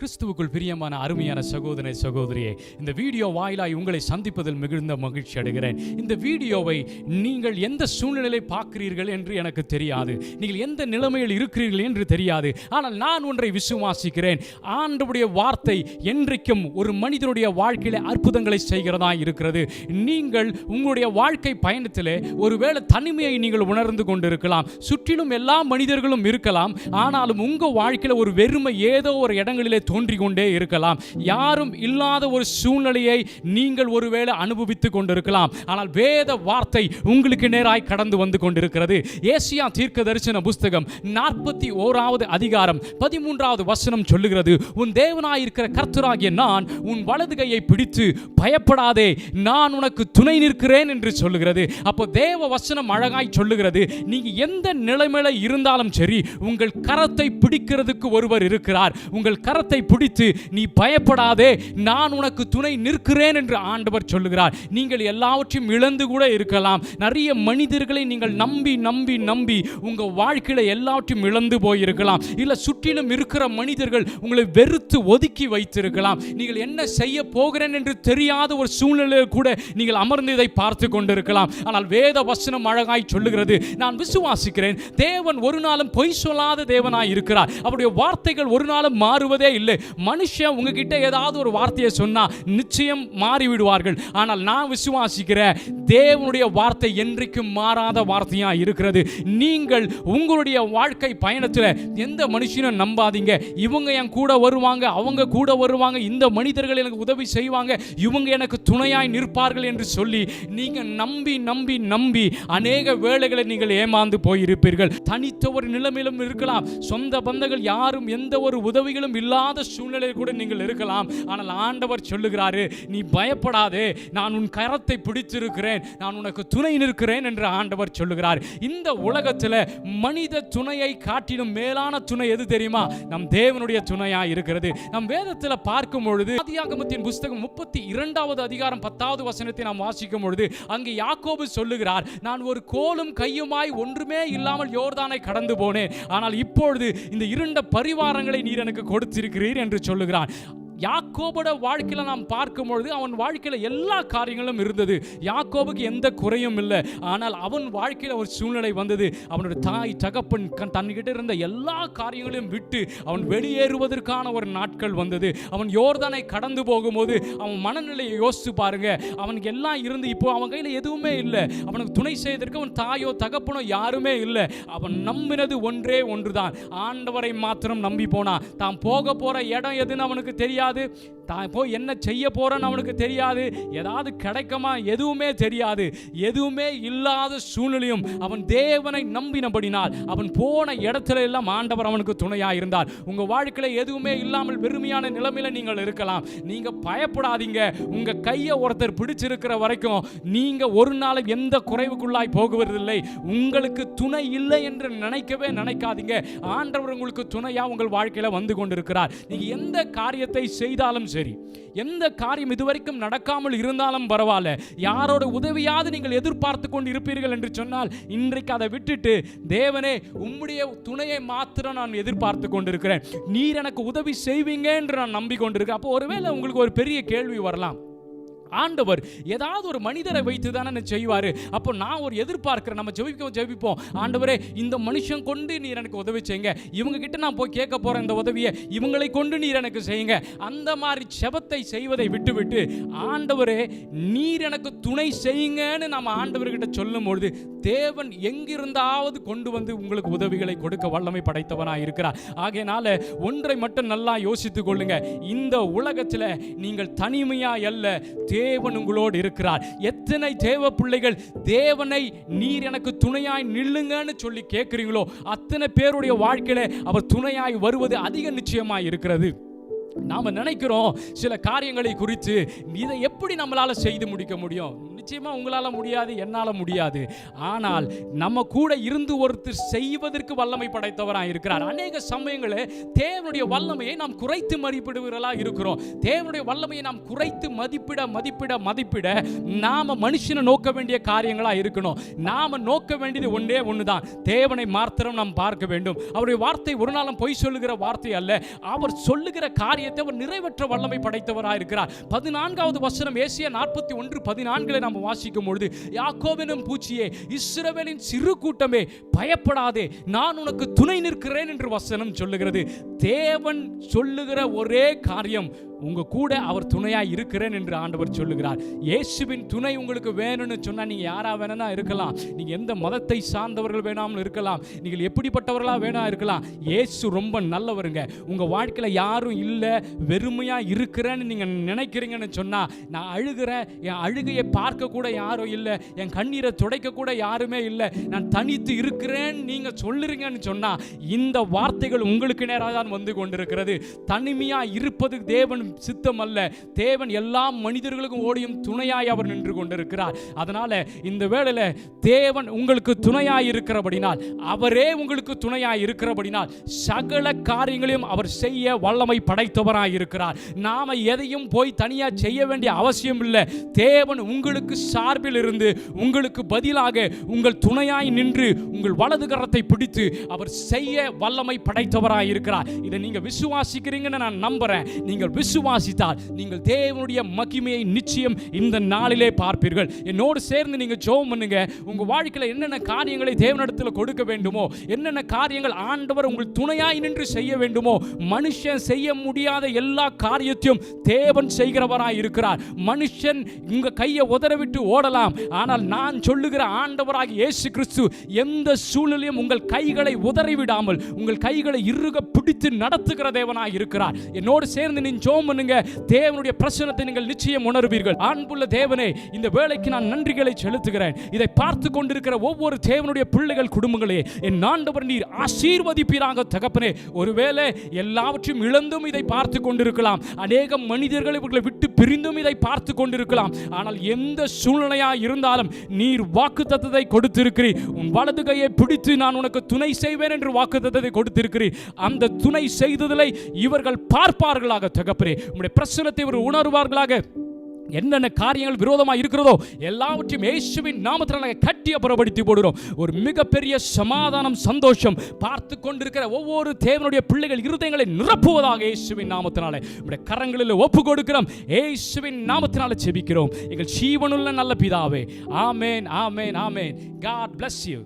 கிறிஸ்துவுக்குள் பிரியமான அருமையான சகோதரி சகோதரியே இந்த வீடியோ வாயிலாய் உங்களை சந்திப்பதில் மிகுந்த மகிழ்ச்சி அடைகிறேன். இந்த வீடியோவை நீங்கள் எந்த சூழ்நிலையை பார்க்கிறீர்கள் என்று எனக்கு தெரியாது. நீங்கள் எந்த நிலைமையில் இருக்கிறீர்கள் என்று தெரியாது. ஆனால் நான் ஒன்றை விசுவாசிக்கிறேன். ஆண்டவுடைய வார்த்தை என்றைக்கும் ஒரு மனிதனுடைய வாழ்க்கையில அற்புதங்களை செய்கிறதா இருக்கிறது. நீங்கள் உங்களுடைய வாழ்க்கை பயணத்தில் ஒருவேளை தனிமையை நீங்கள் உணர்ந்து கொண்டிருக்கலாம். சுற்றிலும் எல்லா மனிதர்களும் இருக்கலாம். ஆனாலும் உங்கள் வாழ்க்கையில் ஒரு வெறுமை ஏதோ ஒரு இடங்களிலே தோன்றிக்கொண்டே இருக்கலாம். யாரும் இல்லாத ஒரு சூழ்நிலையை நீங்கள் ஒருவேளை அனுபவித்துக் கொண்டிருக்கலாம். ஆனால் வேத வார்த்தை உங்களுக்கு நேராய் கடந்து வந்து கொண்டிருக்கிறது. ஏசியா தீர்க்க தரிசன புஸ்தகம் நாற்பத்தி ஓராவது அதிகாரம் பதிமூன்றாவது வசனம் சொல்லுகிறது உன் தேவனாயிருக்கிற கர்த்தராகிய நான் உன் வலது கையை பிடித்து பயப்படாதே நான் உனக்கு துணை நிற்கிறேன் என்று சொல்லுகிறது. அப்போ தேவ வசனம் அழகாய் சொல்லுகிறது நீங்க எந்த நிலைமையில இருந்தாலும் சரி உங்கள் கரத்தை பிடிக்கிறதுக்கு ஒருவர் இருக்கிறார். உங்கள் கரத்தை பிடித்து நீ பயப்படாதே நான் உனக்கு துணை நிற்கிறேன் என்று ஆண்டவர் சொல்லுகிறார். நீங்கள் எல்லாவற்றையும் இழந்து கூட இருக்கலாம். நிறைய மனிதர்களை நீங்கள் நம்பி நம்பி நம்பி உங்க வாழ்க்கையில எல்லாவற்றையும் இழந்து போயிருக்கலாம். இல்ல சுற்றிலும் இருக்கிற மனிதர்கள் உங்களை வெறுத்து ஒதுக்கி வைத்திருக்கலாம். நீங்கள் என்ன செய்ய போகிறேன் என்று தெரியாத ஒரு சூழ்நிலையில் கூட நீங்கள் அமர்ந்து இதை பார்த்து கொண்டிருக்கலாம். ஆனால் வேத வசனம் அழகாய் சொல்லுகிறது நான் விசுவாசிக்கிறேன் தேவன் ஒரு நாளும் பொய் சொல்லாத தேவனாய் இருக்கிறார். அவருடைய வார்த்தைகள் ஒரு நாளும் மாறுவதே இல்லை. மனுஷன் உங்ககிட்ட ஏதாவது ஒரு வார்த்தையை சொன்னா நிச்சயம் மாறிவிடுவார்கள். ஆனால் நான் விசுவாசிக்கிறேன் தேவனுடைய வார்த்தை என்றைக்கும் மாறாத வார்த்தையா இருக்கிறது. நீங்கள் உங்களுடைய வாழ்க்கை பயணத்தில் எந்த மனுஷனும் நம்பாதீங்க. இவங்க என் கூட வருவாங்க அவங்க கூட வருவாங்க இந்த மனிதர்கள் எனக்கு உதவி செய்வாங்க இவங்க எனக்கு துணையாய் நிற்பார்கள் என்று சொல்லி நீங்க நம்பி நம்பி நம்பி அநேக வேலைகளை நீங்கள் ஏமாந்து போயிருப்பீர்கள். தனித்த ஒரு நிலைமையிலும் இருக்கலாம். சொந்த பந்தங்கள் யாரும் எந்த ஒரு உதவிகளும் இல்லாத சூழ்நிலையில் கூட நீங்கள் இருக்கலாம். ஆனால் ஆண்டவர் சொல்லுகிறாரு நீ பயப்படாதே. நான் உன் கரத்தை பிடித்திருக்கிறேன். நான் உனக்கு துணை நிற்கிறேன் என்று ஆண்டவர் சொல்லுகிறார். இந்த உலகத்தில் மனித துணையை காட்டிலும் மேலான துணை எது தெரியுமா? நம் தேவனுடைய துணையா இருக்கிறது. நம் வேதத்தில் பார்க்கும் பொழுது ஆதியாகமத்தின் புஸ்தகம் முப்பத்தி இரண்டாவது அதிகாரம் பத்தாவது வசனத்தை நாம் வாசிக்கும் பொழுது அங்கே யாக்கோபு சொல்லுகிறார் நான் ஒரு கோலும் கையுமாய் ஒன்றுமே இல்லாமல் யோர்தானை கடந்து போனேன். ஆனால் இப்பொழுது இந்த இருண்ட பரிவாரங்களை நீர் எனக்கு கொடுத்திருக்கிறீர். என்று சொல்லுகிறான். யாக்கோபோட வாழ்க்கையில் நாம் பார்க்கும் பொழுது அவன் வாழ்க்கையில் எல்லா காரியங்களும் இருந்தது. யாக்கோபுக்கு எந்த குறையும் இல்லை. ஆனால் அவன் வாழ்க்கையில் ஒரு சூழ்நிலை வந்தது. அவனுடைய தாய் தகப்பன் கண் தன்கிட்ட இருந்த எல்லா காரியங்களையும் விட்டு அவன் வெளியேறுவதற்கான ஒரு நாட்கள் வந்தது. அவன் யோர்தானை கடந்து போகும்போது அவன் மனநிலையை யோசித்து பாருங்க. அவனுக்கு எல்லாம் இருந்து இப்போ அவன் கையில் எதுவுமே இல்லை. அவனுக்கு துணை செய்வதற்கு அவன் தாயோ தகப்பனோ யாருமே இல்லை. அவன் நம்பினது ஒன்றே ஒன்றுதான். ஆண்டவரை மாத்திரம் நம்பி போனான் தான் போக போகிற இடம் எதுன்னு அவனுக்கு தெரியாது. അത് தான் போய் என்ன செய்ய போறேன்னு அவனுக்கு தெரியாது. ஏதாவது கிடைக்குமா எதுவுமே தெரியாது. எதுவுமே இல்லாத சூழ்நிலையும் அவன் தேவனை நம்பினபடினால் அவன் போன இடத்துல எல்லாம் ஆண்டவர் அவனுக்கு துணையா இருந்தார். உங்க வாழ்க்கையில எதுவுமே இல்லாமல் வெறுமையான நிலைமையில நீங்கள் இருக்கலாம். நீங்க பயப்படாதீங்க. உங்க கையை ஒருத்தர் பிடிச்சிருக்கிற வரைக்கும் நீங்க ஒரு நாளும் எந்த குறைவுக்குள்ளாய் போகுவதில்லை. உங்களுக்கு துணை இல்லை என்று நினைக்கவே நினைக்காதீங்க. ஆண்டவர் உங்களுக்கு துணையா உங்கள் வாழ்க்கையில வந்து கொண்டிருக்கிறார். நீங்க எந்த காரியத்தை செய்தாலும் சரி சரி. எந்த காரியம் இதுவரைக்கும் நடக்காமல் இருந்தாலும் பரவாயில்ல. யாரோட உதவியாவது நீங்கள் எதிர்பார்த்து கொண்டு இருப்பீர்கள் என்று சொன்னால் இன்றைக்கு அதை விட்டுட்டு தேவனே உம்முடைய துணையை மாத்திரம் நான் எதிர்பார்த்து கொண்டிருக்கிறேன். நீர் எனக்கு உதவி செய்வீங்க என்று நான் நம்பிக்கொண்டிருக்கேன் அப்போ ஒருவேளை உங்களுக்கு ஒரு பெரிய கேள்வி வரலாம். ஆண்டவர் ஏதாவது ஒரு மனிதரை வைத்து தானே செய்வார். அப்போ நான் ஒரு எதிர்பார்க்கிறேன் நம்ம ஜெபிக்க ஜெபிப்போம். ஆண்டவரே இந்த மனுஷன் கொண்டு நீர் எனக்கு உதவி செய்யுங்க. இவங்க கிட்ட நான் போய் கேட்க போகிறேன் இந்த உதவியை. இவங்களை கொண்டு நீர் எனக்கு செய்யுங்க. அந்த மாதிரி செபத்தை செய்வதை விட்டுவிட்டு ஆண்டவரே நீர் எனக்கு துணை செய்யுங்கன்னு நம்ம ஆண்டவர்கிட்ட சொல்லும் பொழுது தேவன் எங்கிருந்தாவது கொண்டு வந்து உங்களுக்கு உதவிகளை கொடுக்க வல்லமை படைத்தவனாக இருக்கிறார். ஆகையினால ஒன்றை மட்டும் நல்லா யோசித்துக் கொள்ளுங்க. இந்த உலகத்தில் நீங்கள் தனிமையா அல்ல தேவன் உங்களோடு இருக்கிறார். எத்தனை தேவ பிள்ளைகள் தேவனை நீர் எனக்கு துணையாய் நில்லுங்கன்னு சொல்லி கேட்குறீங்களோ அத்தனை பேருடைய வாழ்க்கையில அவர் துணையாய் வருவது அதிக நிச்சயமாக இருக்கிறது. நாம நினைக்கிறோம் சில காரியங்களை குறித்து இதை எப்படி நம்மளால செய்து முடிக்க முடியும்? நிச்சயமா உங்களால் முடியாது என்னால் முடியாது. ஆனால் நம்ம கூட இருந்து ஒருத்தர் செய்வதற்கு வல்லமை படைத்தவராக இருக்கிறார். அநேக சமயங்களில் தேவனுடைய வல்லமையை நாம் குறைத்து மதிப்பிடுவர்களா இருக்கிறோம். தேவனுடைய வல்லமையை நாம் குறைத்து மதிப்பிட மதிப்பிட மதிப்பிட நாம மனுஷனை நோக்க வேண்டிய காரியங்களாக இருக்கணும். நாம நோக்க வேண்டியது ஒன்றே ஒண்ணுதான். தேவனை மாத்திரம் நாம் பார்க்க வேண்டும். அவருடைய வார்த்தை ஒரு நாளும் பொய் சொல்லுகிற வார்த்தை அல்ல. அவர் சொல்லுகிற காரியத்தை அவர் நிறைவேற்ற வல்லமை படைத்தவராக இருக்கிறார் பதினான்காவது வசனம் ஏசிய நாற்பத்தி ஒன்று பதினான்கில் நாம் வாசிக்கும் பொழுது யாக்கோவெனும் பூச்சியே இஸ்ரவேலின் சிறு கூட்டமே பயப்படாதே நான் உனக்கு துணை நிற்கிறேன் என்று வசனம் சொல்லுகிறது. தேவன் சொல்லுகிற ஒரே காரியம் உங்க கூட அவர் துணையா இருக்கிறேன் என்று ஆண்டவர் சொல்லுகிறார். இயேசுவின் துணை உங்களுக்கு வேணும்னு சொன்னா நீங்க யாரா வேணா இருக்கலாம். நீங்க எந்த மதத்தை சார்ந்தவர்கள் வேணாமல் இருக்கலாம். நீங்கள் எப்படிப்பட்டவர்களா வேணா இருக்கலாம். இயேசு ரொம்ப நல்லவருங்க. உங்க வாழ்க்கையில யாரும் இல்லை வெறுமையா இருக்கிறேன்னு நீங்க நினைக்கிறீங்கன்னு சொன்னா நான் அழுகிறேன் என் அழுகையை பார்க்க கூட யாரும் இல்லை. என் கண்ணீரை துடைக்க கூட யாருமே இல்லை. நான் தனித்து இருக்கிறேன்னு நீங்க சொல்லுறீங்கன்னு சொன்னா இந்த வார்த்தைகள் உங்களுக்கு நேராக தான் வந்து கொண்டிருக்கிறது. தனிமையா இருப்பது தேவன் சித்தம் அல்ல தேவன் எல்லா மனிதர்களுக்கும் ஓடியும் துணையாய் அவர் நின்று கொண்டிருக்கிறார். அதனால இந்த வேளையில தேவன் உங்களுக்கு துணையாய் இருக்கிறபடினால் அவரே உங்களுக்கு துணையாய் இருக்கிறபடினால் சகல காரியங்களையும் அவர் செய்ய வல்லமை படைத்தவராய் இருக்கிறார். நாம எதையும் போய் தனியா செய்ய வேண்டிய அவசியம் இல்லை. தேவன் உங்களுக்கு சார்பில் இருந்து உங்களுக்கு பதிலாக உங்கள் துணையாய் நின்று உங்கள் வலது கரத்தை பிடித்து அவர் செய்ய வல்லமை படைத்தவராய் இருக்கிறார். இதை நீங்க விசுவாசிக்கிறீங்கன்னு நான் நம்புறேன். நீங்கள் விசுவாசித்தால் நீங்கள் தேவனுடைய மகிமையை நிச்சயம் இந்த நாளிலே பார்ப்பீர்கள். என்னோடு சேர்ந்து நீங்கள் ஜோம் பண்ணுங்க. உங்கள் வாழ்க்கையில் என்னென்ன காரியங்களை தேவனிடத்தில் கொடுக்க வேண்டுமோ என்னென்ன காரியங்கள் ஆண்டவர் உங்கள் துணையாய் நின்று செய்ய வேண்டுமோ மனுஷன் செய்ய முடியாத எல்லா காரியத்தையும் தேவன் செய்கிறவராய் இருக்கிறார். மனுஷன் உங்க கையை உதறவிட்டு ஓடலாம். ஆனால் நான் சொல்லுகிற ஆண்டவராக இயேசு கிறிஸ்து எந்த சூழ்நிலையும் உங்கள் கைகளை உதறிவிடாமல் உங்கள் கைகளை இறுக பிடித்து நடத்துகிற தேவனாக இருக்கிறார். என்னோடு சேர்ந்து நீ ஜோம் பண்ணுங்க. தேவனுடைய பிரசனத்தை நீங்கள் நிச்சயம் உணர்வீர்கள். அன்புள்ள தேவனே இந்த வேலைக்கு நான் நன்றிகளை செலுத்துகிறேன். இதை பார்த்து கொண்டிருக்கிற ஒவ்வொரு தேவனுடைய பிள்ளைகள் குடும்பங்களே என் ஆண்டவர் நீர் ஆசீர்வதிப்பீராக தகப்பனே. ஒருவேளை எல்லாவற்றையும் இழந்தும் இதை பார்த்து கொண்டிருக்கலாம். அநேக மனிதர்கள் இவர்களை விட்டு பிரிந்தும் இதை பார்த்து கொண்டிருக்கலாம். ஆனால் எந்த சூழ்நிலையா இருந்தாலும் நீர் வாக்கு தத்தத்தை கொடுத்திருக்கிறீர். உன் வலது கையை பிடித்து நான் உனக்கு துணை செய்வேன் என்று வாக்கு தத்தத்தை கொடுத்திருக்கிறீர். அந்த துணை செய்ததிலை இவர்கள் பார்ப்பார்களாக தகப்பரே உங்களுடைய பிரச்சனத்தை ஒரு உணர்வார்களாக. என்னென்ன காரியங்கள் விரோதமாக இருக்கிறதோ எல்லாவற்றையும் இயேசுவின் நாமத்தில் நாங்கள் கட்டி அப்புறப்படுத்தி போடுகிறோம். ஒரு மிகப்பெரிய சமாதானம் சந்தோஷம் பார்த்து கொண்டிருக்கிற ஒவ்வொரு தேவனுடைய பிள்ளைகள் இருதயங்களை நிரப்புவதாக இயேசுவின் நாமத்தினாலே. உடைய கரங்களில் ஒப்பு கொடுக்கிறோம். இயேசுவின் நாமத்தினால செபிக்கிறோம் எங்கள் ஜீவனுள்ள நல்ல பிதாவே. ஆமேன் ஆமேன் ஆமேன். God bless you